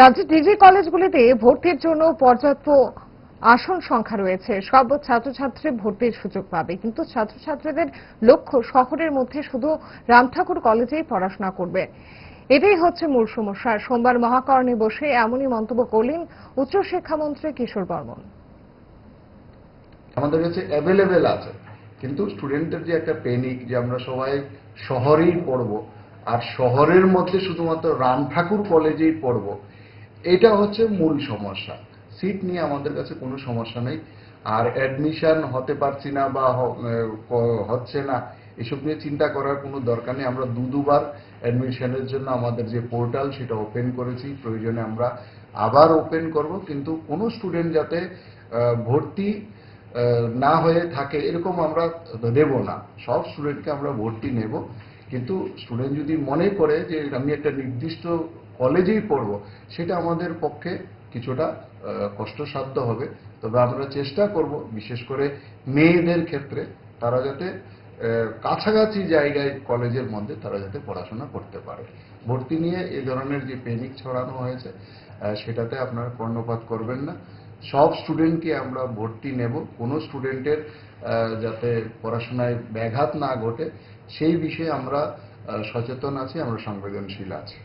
রাজ্যের ডিগ্রি কলেজগুলিতে ভর্তির জন্য পর্যাপ্ত আসন সংখ্যা রয়েছে। সব ছাত্রছাত্রী ভর্তির সুযোগ পাবে। কিন্তু ছাত্রছাত্রীদের লক্ষ্য শহরের মধ্যে শুধু রামঠাকুর কলেজেই পড়াশোনা করবে। এটাই হচ্ছে মূল সমস্যা। সোমবার মহাকরণে বসে এমনই মন্তব্য করলেন উচ্চশিক্ষামন্ত্রী কিশোর বর্মন। আমাদের কাছে অ্যাভেলেবেল আছে। কিন্তু স্টুডেন্টের যে একটা পেনিক যে আমরা সবাই শহরেই পড়ব, আর শহরের মধ্যে শুধুমাত্র রাম ঠাকুর কলেজেই পড়ব এটা হচ্ছে মূল সমস্যা। সিট নিয়ে আমাদের কাছে কোনো সমস্যা নেই। আর অ্যাডমিশন হতে পারছি না বা হচ্ছে না, এসব নিয়ে চিন্তা করার কোনো দরকার নেই। আমরা দু দুবার অ্যাডমিশনের জন্য আমাদের যে পোর্টাল সেটা ওপেন করেছি। প্রয়োজনে আমরা আবার ওপেন করব। কিন্তু কোনো স্টুডেন্ট যাতে ভর্তি না হয়ে থাকে, এরকম আমরা দেব না। সব স্টুডেন্টকে আমরা ভর্তি নেব। কিন্তু স্টুডেন্ট যদি মনে করে যে আমি একটা নির্দিষ্ট কলেজেই পড়ব, সেটা আমাদের পক্ষে কিছুটা কষ্টসাধ্য হবে। তবে আমরা চেষ্টা করব, বিশেষ করে মেয়েদের ক্ষেত্রে, তারা যাতে কাছাকাছি জায়গায় কলেজের মধ্যে তারা যাতে পড়াশোনা করতে পারে। ভর্তি নিয়ে এই ধরনের যে পেনিক ছড়ানো হয়েছে সেটাতে আপনারা কর্ণপাত করবেন না। সব স্টুডেন্টকে আমরা ভর্তি নেব। কোনো স্টুডেন্টের যাতে পড়াশোনায় ব্যাঘাত না ঘটে, সেই বিষয়ে আমরা সচেতন আছি, আমরা সংবেদনশীল আছি।